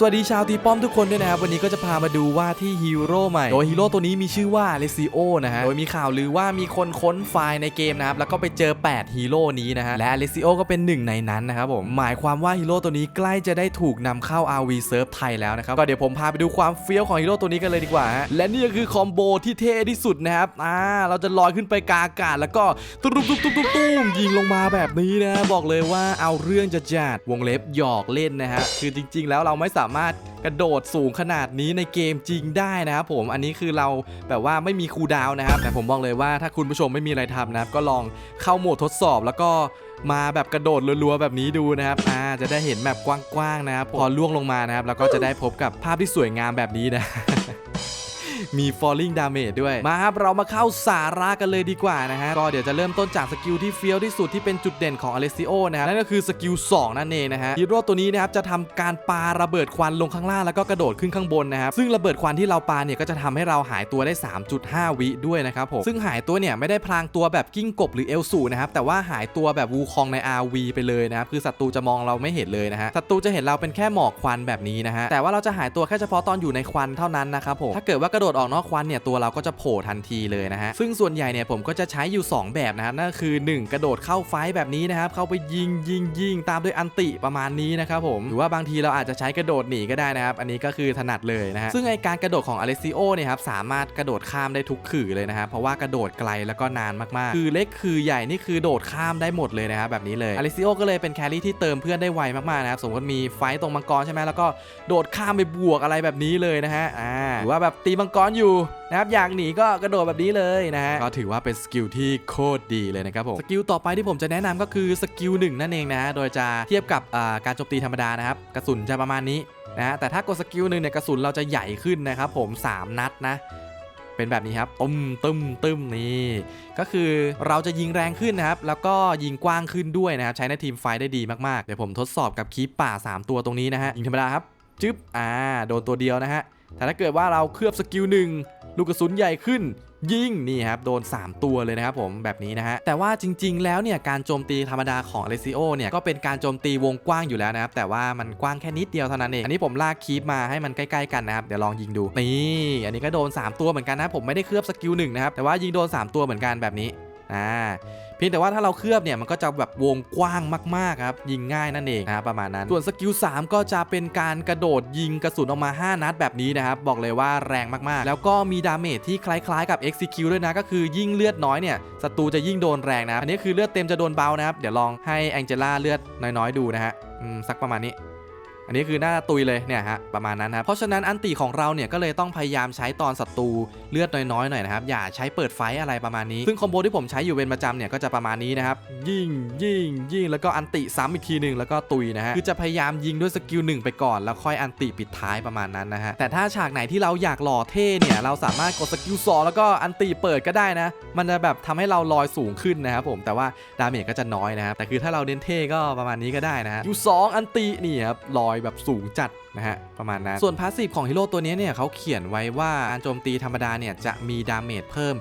สวัสดีชาวตีป้อมทุกคนด้วยนะครับ วันนี้ก็จะพามาดูว่าที่ฮีโร่ใหม่ โดยฮีโร่ตัวนี้มีชื่อว่าเลซิโอนะฮะ โดยมีข่าวลือว่ามีคนค้นไฟล์ในเกมนะครับ แล้วก็ไปเจอ 8 ฮีโร่นี้นะฮะ และเลซิโอก็เป็นหนึ่งในนั้นนะครับผม หมายความว่าฮีโร่ตัวนี้ใกล้จะได้ถูกนำเข้า RV เซิร์ฟไทยแล้วนะครับ ก็เดี๋ยวผมพาไปดูความเฟี้ยวของฮีโร่ตัวนี้กันเลยดีกว่าฮะ และนี่ก็คือคอมโบที่เท่ที่สุดนะครับ อ่า เราจะลอยขึ้นไปกลางอากาศแล้วก็ตุ้มตุ้มตุ้มตุ้มตุ้มยิงลงมาแบบนี้นะ บอกเลยว่าเอาเรื่องจะจัดวงเล็บหยอกเล่นนะฮะ คือจริง ๆ แล้วเราไม่สามารถกระโดดสูงขนาดนี้ในเกมจริงได้นะครับผมอันนี้คือเราแบบว่าไม่มีคูดาวน์นะครับ แต่ผมบอกเลยว่าถ้าคุณผู้ชมไม่มีอะไรทำนะครับก็ลองเข้าโหมดทดสอบแล้วก็มาแบบกระโดดรัวๆแบบนี้ดูนะครับ อ่า จะได้เห็นแบบกว้างๆนะครับ พอล่วงลงมานะครับ แล้วก็จะได้พบกับภาพที่สวยงามแบบนี้นะ มี falling damage ด้วย มาครับ เรามาเข้าสาระกันเลยดีกว่านะฮะ ก็เดี๋ยวจะเริ่มต้นจากสกิลที่เฟี้ยวที่สุดที่เป็นจุดเด่นของอเลซิโอนะครับนั่นก็คือสกิล2นั่นเองนะฮะฮีโร่ตัวนี้นะครับจะทำการปาระเบิดควันลงข้างล่างแล้วก็กระโดดขึ้นข้างบนนะครับซึ่งระเบิดควันที่เราปาเนี่ยก็จะทำให้เราหายตัวได้ 3.5 วิด้วยนะครับผมซึ่งหายตัวเนี่ยไม่ได้พลางตัวแบบกิ้งกบหรือเอลสูนะครับแต่ว่าหายตัวแบบวูคองใน RV ไปเลยนะครับคือศัตรูจะมองเราไม่เห็นเลยนะฮะศัตรูจะเห็นเราเป็นแค่หมอกควันแบบนี้นะฮะแต่ว่าเราจะหายตัวแค่เฉพาะตอนอยู่ในควันเท่านั้นนะครับผมถ้าเกิดว่ากระโดดดออกนอกควันเนี่ยตัวเราก็จะโผล่ทันทีเลยนะฮะซึ่งส่วนใหญ่เนี่ยผมก็จะใช้อยู่ 2 แบบนะครับนั่นคือ 1 กระโดดเข้าไฟแบบนี้นะครับเข้าไปยิงยิงยิงตามด้วยอันติประมาณนี้นะครับผมหรือว่าบางทีเราอาจจะใช้กระโดดหนีก็ได้นะครับอันนี้ก็คือถนัดเลยนะฮะซึ่งไอการกระโดดของอเลซิโอเนี่ยครับสามารถกระโดดข้ามได้ทุกขื่อเลยนะครับเพราะว่ากระโดดไกลแล้วก็นานมากๆ คือเล็กคือใหญ่นี่คือโดดข้ามได้หมดเลยนะครับแบบนี้เลยอเลซิโอก็เลยเป็นแครี่ที่เติมเพื่อนได้ไวมากๆนะครับสมมติมีไฟต์ตรงมังกรใช่ไหมแล้วก็โดดข้ามไปบวกอะไรแบบนี้เลยนะฮะอ่าหรือว่าแบบตีมังกรอยู่นะครับอยากหนีก็กระโดดแบบนี้เลยนะฮะก็ถือว่าเป็นสกิลที่โคตรดีเลยนะครับผมสกิลต่อไปที่ผมจะแนะนำก็คือสกิลหนึ่งนั่นเองนะฮะโดยจะเทียบกับอ่าการโจมตีธรรมดานะครับกระสุนจะประมาณนี้นะฮะแต่ถ้ากดสกิลหนึ่งเนี่ยกระสุนเราจะใหญ่ขึ้นนะครับผม 3 นัดนะ เป็นแบบนี้ครับตุ้มตึมตึมนี่ก็คือเราจะยิงแรงขึ้นนะครับ แล้วก็ยิงกว้างขึ้นด้วยนะครับ ใช้ในทีมไฟท์ได้ดีมากๆ เดี๋ยวผมทดสอบกับคีปป่า 3 ตัวตรงนี้นะฮะยิงธรรมดาครับ จึ๊บอ่าโดนตัวเดียวนะฮะแต่ถ้าเกิดว่าเราเคลือบสกิลหนึ่งลูกกระสุนใหญ่ขึ้นยิงนี่ครับโดน 3 ตัวเลยนะครับผมแบบนี้นะฮะแต่ว่าจริง ๆ แล้วเนี่ยการโจมตีธรรมดาของอเลซิโอเนี่ยก็เป็นการโจมตีวงกว้างอยู่แล้วนะครับแต่ว่ามันกว้างแค่นิดเดียวเท่านั้นเองอันนี้ผมลากคีปมาให้มันใกล้ๆกันนะครับเดี๋ยวลองยิงดูนี่อันนี้ก็โดน 3 ตัวเหมือนกันนะผมไม่ได้เคลือบสกิลหนึ่งนะครับแต่ว่ายิงโดน 3 ตัวเหมือนกันแบบนี้ อ่าเพียงแต่ว่าถ้าเราเคลือบเนี่ยมันก็จะแบบวงกว้างมากๆครับยิงง่ายนั่นเองนะครับประมาณนั้น ส่วนสกิล3ก็จะเป็นการกระโดดยิงกระสุนออกมา 5 นัดแบบนี้นะครับ บอกเลยว่าแรงมากๆ แล้วก็มีดาเมจที่คล้ายๆกับ Execute ด้วยนะ ก็คือยิ่งเลือดน้อยเนี่ยศัตรูจะยิ่งโดนแรงนะ อันนี้คือเลือดเต็มจะโดนเบานะครับ เดี๋ยวลองให้แองเจล่าเลือดน้อยๆ ดูนะฮะสักประมาณนี้ อันนี้คือหน้าตุยเลยเนี่ยฮะประมาณนั้นครับเพราะฉะนั้นอันติของเราเนี่ยก็เลยต้องพยายามใช้ตอนศัตรูเลือดน้อยๆหน่อยนะครับอย่าใช้เปิดไฟอะไรประมาณนี้ ซึ่งคอมโบที่ผมใช้อยู่เป็นประจำเนี่ยก็จะประมาณนี้นะครับยิงยิงยิงแล้วก็อันติซ้ำอีกทีหนึ่งแล้วก็ตุยนะฮะคือจะพยายามยิงด้วยสกิลหนึ่งไปก่อนแล้วค่อยอันติปิดท้ายประมาณนั้นนะฮะแต่ถ้าฉากไหนที่เราอยากหล่อเท่เนี่ยเราสามารถกดสกิลสองแล้วก็อันติเปิดก็ได้นะ มันจะแบบทำให้เราลอยสูงขึ้นนะครับผมแต่ว่าดาเมจก็จะน้อยนะครับแต่คือถ้าเราเน้นเท่ก็ประมาณนี้ก็ได้นะฮะยูสองอันตินี่ครับลอยแบบสูงจัดนะฮะประมาณนั้น ส่วนพาสซีฟของฮีโร่ตัวนี้เนี่ยเขาเขียนไว้ว่าการโจมตีธรรมดาเนี่ยจะมีดาเมจเพิ่ม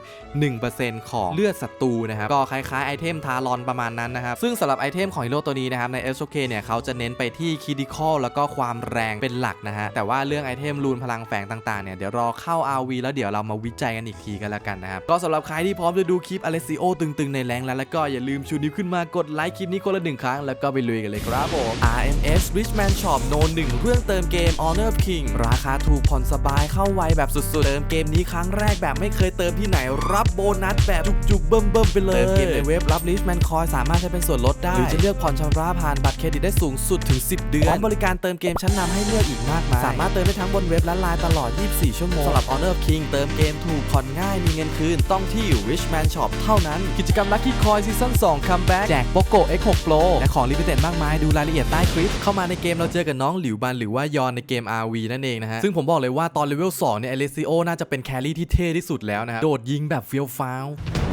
1%ของเลือดศัตรูนะครับก็คล้ายๆไอเทมทารอนประมาณนั้นนะครับซึ่งสำหรับไอเทมของฮีโร่ตัวนี้นะครับใน s อ k เนี่ยเขาจะเน้นไปที่คิดิคอลแล้วก็ความแรงเป็นหลักนะฮะแต่ว่าเรื่องไอเทมรูนพลังแฝงต่างๆเนี่ยเดี๋ยวรอเข้า RV แล้วเดี๋ยวเรามาวิจัยกันอีกทีกันแล้วกันนะครับก็สำหรับใครที่พร้อมจะดูคลิปอเลซิโอตึงๆในแรงแล้วแล้วก็อย่าลืมชูนิ้วขึ้นมากดไลค์คลิปนี้คนละหนึ่งครั้งแล้วก็ไปลุยกันเลยครับผม RMS Richman Shop โนหนึ่งเรื่องเติมเกม Honor of King ราคาถูกผ่อนสบายเข้าไวแบบสุดๆ เติมเกมนี้ครั้งแรกแบบไม่เคยเติมที่ไหน รับโบนัสแบบจุกๆ เบิ่มๆ ไปเลย เติมเกมในเว็บรับ Richman Coin สามารถใช้เป็นส่วนลดได้ หรือจะเลือกผ่อนชำระผ่านบัตรเครดิตได้สูงสุดถึง 10 เดือนพร้อมบริการเติมเกมชั้นนำให้เลือกอีกมากมาย สามารถเติมได้ทั้งบนเว็บและไลน์ตลอด 24 ชั่วโมงสำหรับ Honor of King เติมเกมถูกผ่อนง่ายมีเงินคืนต้องที่ Richman Shop เท่านั้น กิจกรรม Lucky Coin Season 2 Comeback แจกโปโก X6 Pro และของลิมิเต็ดมากมายดูรายละเอียดใต้คลิปเข้ามาในเกมเราเจอกับน้องหลิวบันหรือว่ายอนในเกม RV นั่นเองนะฮะ ซึ่งผมบอกเลยว่าตอนเลเวล2เนี่ยเอเลซิโอน่าจะเป็นแครี่ที่เท่ที่สุดแล้วนะฮะ โดดยิงแบบเฟี้ยวฟ้าว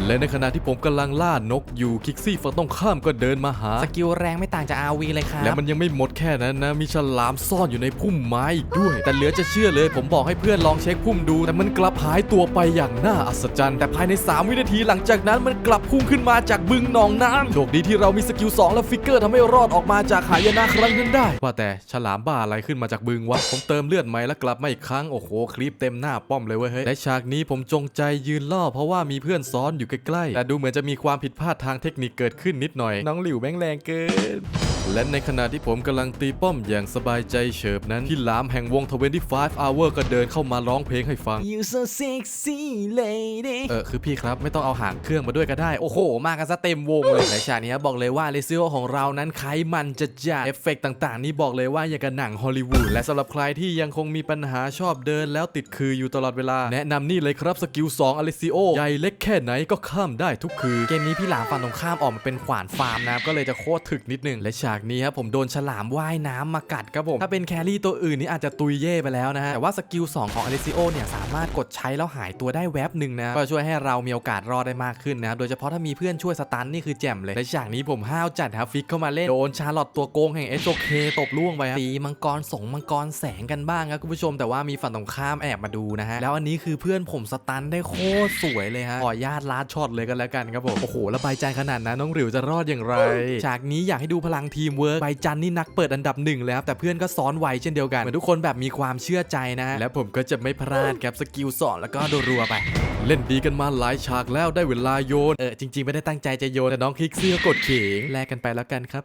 และในขณะที่ผมกำลังล่านกอยู่คิกซี่ฝั่งต้องข้ามก็เดินมาหา สกิลแรงไม่ต่างจาก RV เลยครับ และมันยังไม่หมดแค่นั้นนะ มีฉลามซ่อนอยู่ในพุ่มไม้อีกด้วย แต่เหลือจะเชื่อเลยผมบอกให้เพื่อนลองเช็คพุ่มดู แต่มันกลับหายตัวไปอย่างน่าอัศจรรย์ แต่ภายใน 3 วินาทีหลังจากนั้นมันกลับพุ่งขึ้นมาจากบึงหนองน้ำโชคดีที่เรามีสกิล2และฟิกเกอร์ทำให้รอดออกมาจากหายนะครั้งนั้นได้ ว่าแต่ฉลามบ้าอะไรขึ้นมาจากบึงวะผมเติมเลือดใหม่แล้วกลับมาอีกครั้งโอ้โหคลิปเต็มหน้าป้อมเลยเว้ยเฮ้ยและฉากนี้ผมจงใจยืนล่อเพราะว่ามีเพื่อนซ้อนอยู่ใกล้ๆ แต่ดูเหมือนจะมีความผิดพลาดทางเทคนิคเกิดขึ้นนิดหน่อย น้องหลิวแม่งแรงเกิน และในขณะที่ผมกำลังตีป้อมอย่างสบายใจเฉิบนั้นที่หลามแห่งวง 25 hour ก็เดินเข้ามาร้องเพลงให้ฟัง You so sexy lady เออคือพี่ครับไม่ต้องเอาหางเครื่องมาด้วยก็ได้ โอ้โห มากันซะเต็มวงเลยในฉากนี้ครับบอกเลยว่าเลซิโอของเรานั้นไขมันจะจัดเอฟเฟกต์ต่างๆ นี่บอกเลยว่าอย่างกับหนังฮอลลีวูดและสำหรับใครที่ยังคงมีปัญหาชอบเดินแล้วติดคืออยู่ตลอดเวลา แนะนำนี่เลยครับสกิล2อเลซิโอใหญ่เล็กแค่ไหนก็็ข้ามได้ทุกคือเกมนี้พี่หลามฝั่งตรงข้ามออกมาเป็นขวานฟาร์มนะก็เลยจะโคตรถึกนิดนึงและฉากนี้ครับผมโดนฉลามว่ายน้ำมากัดครับผมถ้าเป็นแครี่ตัวอื่นนี่อาจจะตุยเย่ไปแล้วนะฮะแต่ว่าสกิล2ของอเลซิโอเนี่ยสามารถกดใช้แล้วหายตัวได้แวบหนึ่งนะก็ช่วยให้เรามีโอกาสรอดได้มากขึ้นนะโดยเฉพาะถ้ามีเพื่อนช่วยสตันนี่คือแจ่มเลยและฉากนี้ผมห้าวจัดครับฟิกเข้ามาเล่นโดนชาร์ลอตตัวโกงแห่งเอชโอเคตบล่วงไปตีมังกรสงมังกรแสงกันบ้างครับคุณผู้ชมแต่ว่ามีฝั่งตรงข้ามแอบมาดูนะฮะแล้วอันนี้คือเพื่อนผมสตันได้โคตรสวยเลยฮะขอญาตลาดช็อตเลยกันแล้วกันครับผมโอ้โหแล้วใบใจขนาดนั้นน้องหลิวจะรอดอย่างไรฉากนี้อยากให้ดูพลังทีมเวิร์กใบจันนี่นักเปิดอันดับหนึ่งเลยครับแต่เพื่อนก็ซ้อนไวเช่นเดียวกันเหมือนทุกคนแบบมีความเชื่อใจนะฮะและผมก็จะไม่พลาดครับสกิลสองแล้วก็โดนรัวไปเล่นดีกันมาหลายฉากแล้วได้เวลาโยน เออจริงๆ ไม่ได้ตั้งใจจะโยน แต่น้องคลิกเสื้อกดเข่งแลกกันไปแล้วกันครับ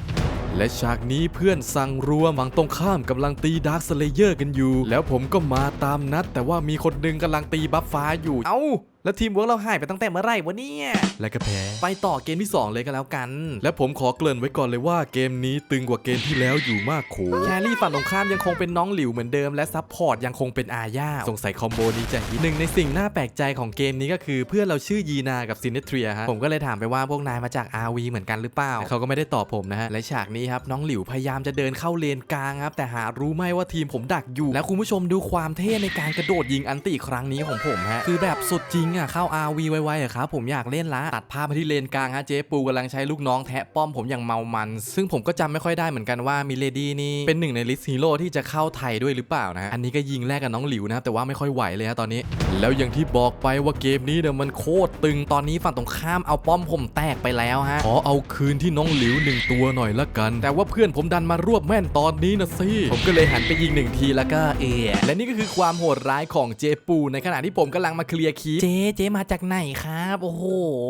และฉากนี้เพื่อนสั่งรัวมังตรงข้ามกำลังตีดาร์คสเลเยอร์กันอยู่ แล้วผมก็มาตามนัด แต่ว่ามีคนหนึงกำลังตีบัฟฟ้าอยู่ เอ้าแล้วทีมเวิร์กเราหายไปตั้งแต่เมื่อไหร่วะเนี่ย และก็แพ้ ไปต่อเกมที่ 2 เลยกันแล้วกัน และผมขอเกริ่นไว้ก่อนเลยว่าเกมนี้ตึงกว่าเกมที่แล้วอยู่มากโขแครี่ฝั่งตรงข้ามยังคงเป็นน้องหลิวเหมือนเดิมและซัพพอร์ตยังคงเป็นอาญาสงสัยคอมโบนี้จะฮิตหนึ่งในสิ่งน่าแปลกใจของเกมนี้ก็คือเพื่อนเราชื่อยีนากับซินเนเทรียฮะผมก็เลยถามไปว่าพวกนายมาจาก RV เหมือนกันหรือเปล่าแต่เขาก็ไม่ได้ตอบผมนะฮะและฉากนี้ครับน้องหลิวพยายามจะเดินเข้าเลนกลางครับแต่หารู้ไหมว่าทีมผมดักอยู่ แล้วคุณผู้ชมดูความเท่ในการกระโดดยิงอันติครั้งนี้ของผมฮะคือแบบสุดจริงอะเข้า RV ไวๆอะครับผมอยากเล่นละตัดภาพมาที่เลนกลางฮะเจ๊ปูกำลังใช้ลูกน้องแทะป้อมผมอย่างเมามัน ซึ่งผมก็จำไม่ค่อยได้เหมือนกันว่ามิเลดี้นี่เป็นหนึ่งในลิสต์ฮีโร่ที่จะเข้าไทยด้วยหรือเปล่านะอันนี้ก็ยิงแลกกับน้องหลิวนะครับแต่ว่าไม่ค่อยไหวเลยฮะตอนนี้ แล้วอย่างที่บอกไปว่าเกมนี้เนี่ยมันโคตรตึงตอนนี้ฝั่งตรงข้ามเอาป้อมผมแตกไปแล้วฮะขอเอาคืนที่น้องหลิวหนึ่งตัวหน่อยละกัน แต่ว่าเพื่อนผมดันมารวบแม่นตอนนี้นะสิผมก็เลยหันไปยิงหนึ่งทีแล้วก็เอและนี่ก็คือความโหดร้ายของเจปู ในขณะที่ผมกำลังมาเคลียร์คีเจเจ๊มาจากไหนครับ โอ้โห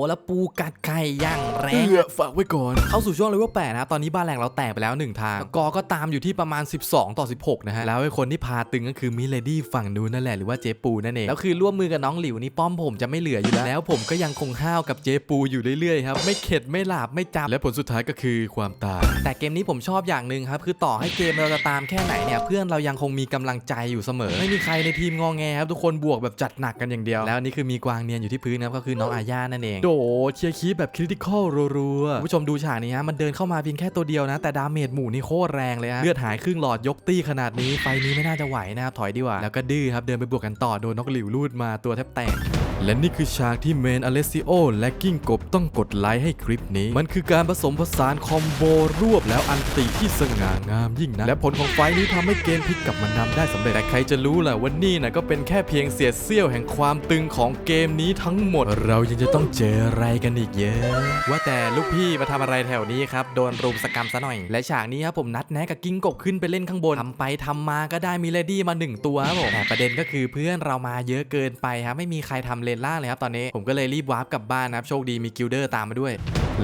แล้วปูกัดไข่อย่างแรเองอฝากไว้ก่อน เข้าสู่ช่วงเลเวล8นะครับตอนนี้บ้านแรงเราแตกไปแล้ว1ทางสกอร์ก็ตามอยู่ที่ประมาณ 12 ต่อ 16 นะฮะ แล้วไอ้คนที่พาตึงก็คือมิเลดี้ฝั่งนู้นนั่นแหละ หรือว่าเจ๊ปูนั่นเอง แล้วคือร่วมมือกับน้องหลิวนี่ป้อมผมจะไม่เหลืออยู่แล้ว แล้วผมก็ยังคงห้าวกับเจ๊ปูอยู่เรื่อยๆครับ ไม่เข็ดไม่หลาบไม่จับ และผลสุดท้ายก็คือความตาย แต่เกมนี้ผมชอบอย่างหนึ่งครับ คือต่อให้เกมเราจะตามแค่ไหนเนี่ยเพื่อนเรายังคงมีกำลังใจอยู่เสมอ ไม่มีใครในทีมงอแงครับทุกคนบวกแบบจัดหนักกันอย่างเดียว แล้วอันนี่คือมีกวางเนียนอยู่ที่พื้นนะครับก็คือน้องอาญานั่นเอง โดเชียร์คีปแบบคริติคอลรัวๆคุณผู้ชมดูฉากนี้ฮะมันเดินเข้ามาเพียงแค่ตัวเดียวนะ แต่ดาเมจหมู่นี่โคตรแรงเลยฮะเลือดหายครึ่งหลอดยกตี้ขนาดนี้ไฟนี้ไม่น่าจะไหวนะครับถอยดีกว่าแล้วก็ดื้อครับเดินไปบวกกันต่อโดนนกหลิวลูดมาตัวแทบแตกและนี่คือฉากที่เมนอเลซิโอและกิ้งกบต้องกดไลค์ให้คลิปนี้ มันคือการผสมผสานคอมโบรวบแล้วอันติที่สง่างามยิ่งนะ และผลของไฟล์นี้ทำให้เกมพลิกกลับมานำได้สำเร็จ แต่ใครจะรู้ล่ะว่านี่นะก็เป็นแค่เพียงเศษเสี้ยวแห่งความตึงของเกมนี้ทั้งหมด เรายังจะต้องเจออะไรกันอีกเยอะ ว่าแต่ลูกพี่มาทำอะไรแถวนี้ครับ โดนรุมสกรรมซะหน่อย และฉากนี้ครับผมนัดแนะกับกิ้งกบขึ้นไปเล่นข้างบนทำไปทำมาก็ได้มีเลดี้มาหนึ่งตัวครับผมแต่ประเด็นก็คือเพื่อนเรามาเยอะเกินไปครับไม่มีใครทำเลนล่างเลยครับตอนนี้ผมก็เลยรีบวาร์ปกลับบ้านนะครับโชคดีมีกิลเดอร์ตามมาด้วย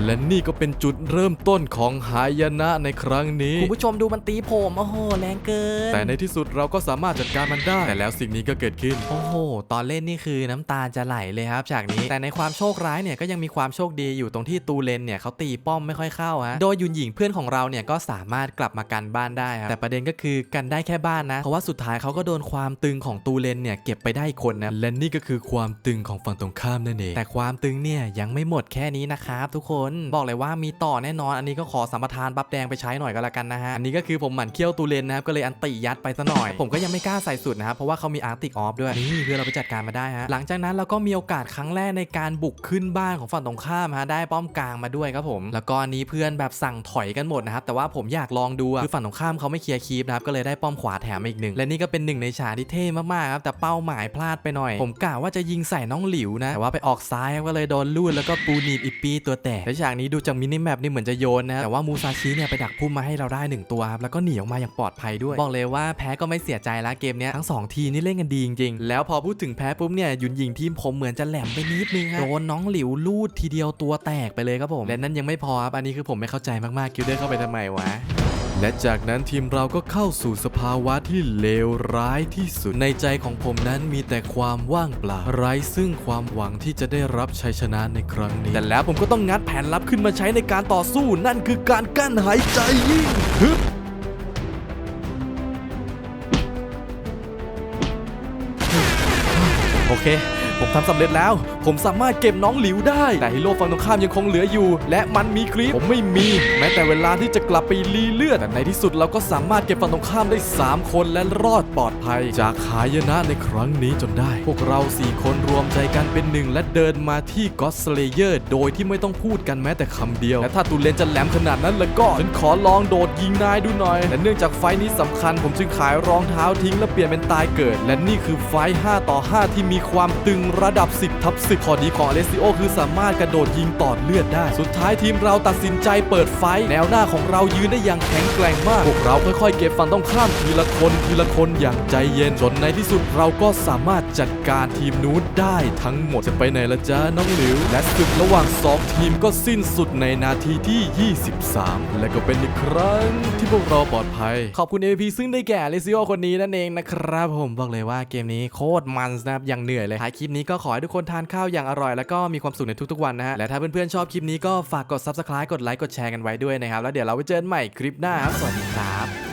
และนี่ก็เป็นจุดเริ่มต้นของหายนะในครั้งนี้ คุณผู้ชมดูมันตีผมโอ้โหแรงเกิน แต่ในที่สุดเราก็สามารถจัดการมันได้ แต่แล้วสิ่งนี้ก็เกิดขึ้น โอ้โห ตอนเล่นนี่คือน้ำตาจะไหลเลยครับ ฉากนี้ แต่ในความโชคร้ายเนี่ยก็ยังมีความโชคดีอยู่ตรงที่ตูเลนเนี่ยเขาตีป้อมไม่ค่อยเข้าฮะ โดยยุนหญิงเพื่อนของเราเนี่ยก็สามารถกลับมากันบ้านได้ครับ แต่ประเด็นก็คือกันได้แค่บ้านนะ เพราะว่าสุดท้ายเขาก็โดนความตึงของตูเลนเนี่ยเก็บไปได้อีกคนนะ และนี่ก็คือความตึงของฝั่งตรงข้ามนั่นเอง แต่ความตึงเนี่ยยังไม่หมดแค่นี้นะครับทุกคนน บอกเลยว่ามีต่อแน่นอน อันนี้ก็ขอสัมปทานบัฟแดงไปใช้หน่อยก็แล้วกันนะฮะ อันนี้ก็คือผมหมั่นเคี้ยวตูเลนนะครับ ก็เลยอันติยัดไปซะหน่อย ผมก็ยังไม่กล้าใส่สุดนะครับ เพราะว่าเขามีอาร์ติกออฟด้วย นี่เพื่อเราไปจัดการมาได้ฮะ หลังจากนั้นเราก็มีโอกาสครั้งแรกในการบุกขึ้นบ้านของฝั่งตรงข้ามฮะ ได้ป้อมกลางมาด้วยครับผม แล้วก็อันนี้เพื่อนแบบสั่งถอยกันหมดนะครับ แต่ว่าผมอยากลองดูคือฝั่งตรงข้ามเขาไม่เคลียร์คีปนะครับ ก็เลยได้ป้อมขวาแถมมาอีกหนึ่ง และนี่ก็เป็นหนึ่งในฉากที่เท่มากๆครับ แต่เป้าหมายพลาดไปหน่อย ผมกะว่าจะยิงใส่น้องหลิวนะ แต่ว่าไปออกซ้ายก็เลยโดนลูดแล้วก็ปูนีบอีปีตัวแตกและฉากนี้ดูจากมินิแมปนี่เหมือนจะโยนนะแต่ว่ามูซาชิเนี่ยไปดักพุ่มมาให้เราได้หนึ่งตัวครับแล้วก็หนีออกมาอย่างปลอดภัยด้วยบอกเลยว่าแพ้ก็ไม่เสียใจละเกมเนี้ยทั้งสองทีนี่เล่นกันดีจริงๆแล้วพอพูดถึงแพ้ปุ๊บเนี่ยยุนยิงทีมผมเหมือนจะแหลมไปนิดนึงโดนน้องหลิวลูดทีเดียวตัวแตกไปเลยครับผมและนั่นยังไม่พอครับอันนี้คือผมไม่เข้าใจมากๆคิวเดอร์เข้าไปทำไมวะ และจากนั้นทีมเราก็เข้าสู่สภาวะที่เลวร้ายที่สุด ในใจของผมนั้นมีแต่ความว่างเปล่าไร้ซึ่งความหวังที่จะได้รับชัยชนะในครั้งนี้ แต่แล้วผมก็ต้องงัดแผนลับขึ้นมาใช้ในการต่อสู้ นั่นคือการกั้นหายใจยิ่งฮึบโอเค ผมทำสำเร็จแล้ว ผมสามารถเก็บน้องหลิวได้ แต่ฮีโร่ฝั่งตรงข้ามยังคงเหลืออยู่ และมันมีคลิปผมไม่มี แม้แต่เวลาที่จะกลับไปรีเลือดแต่ในที่สุดเราก็สามารถเก็บฝั่งตรงข้ามได้ 3 คนและรอดปลอดภัย จากหายนะในครั้งนี้จนได้ พวกเรา 4 คนรวมใจกันเป็นหนึ่งและเดินมาที่ก็ d สเลเยอร์โดยที่ไม่ต้องพูดกันแม้แต่คำเดียวและถ้าตูเลนจะแหลมขนาดนั้นแล้วก็ฉันขอลองโดดยิงนายดูหน่อยแต่เนื่องจากไฟนี้สำคัญ ผมจึงขายรองเท้าทิ้งและเปลี่ยนเป็นตายเกิด และนี่คือไฟ5ต่อ5ที่มีความตึงระดับ 10ทับ10ข้อดีของอเลซิโอคือสามารถกระโดดยิงตอดเลือดได้ สุดท้ายทีมเราตัดสินใจเปิดไฟ แนวหน้าของเรายืนได้อย่างแข็งแกร่งมาก พวกเราค่อยๆ เก็บฝั่งต้องข้ามทีละคนทีละคนอย่างใจเย็นจนในที่สุดเราก็สามารถจัดการทีมนู้นได้ทั้งหมดจะไปไหนละจ๊ะน้องหลิว และศึกระหว่างสองทีมก็สิ้นสุดในนาทีที่ 23 และก็เป็นอีกครั้งที่พวกเราปลอดภัย ขอบคุณ AP ซึ่งได้แก่เลซิโอคนนี้นั่นเองนะครับผมบอกเลยว่าเกมนี้โคตรมันนะครับอย่างเหนื่อยเลยท้ายคลิปนี้ก็ขอให้ทุกคนทานข้าวาวอย่างอร่อยแล้วก็มีความสุขในทุกๆวันนะฮะและถ้าเพื่อนๆชอบคลิปนี้ก็ฝากกด subscribe กดไลค์กดแชร์กันไว้ด้วยนะครับแล้วเดี๋ยวเราไปเจอกันใหม่คลิปหน้าครับสวัสดีครับ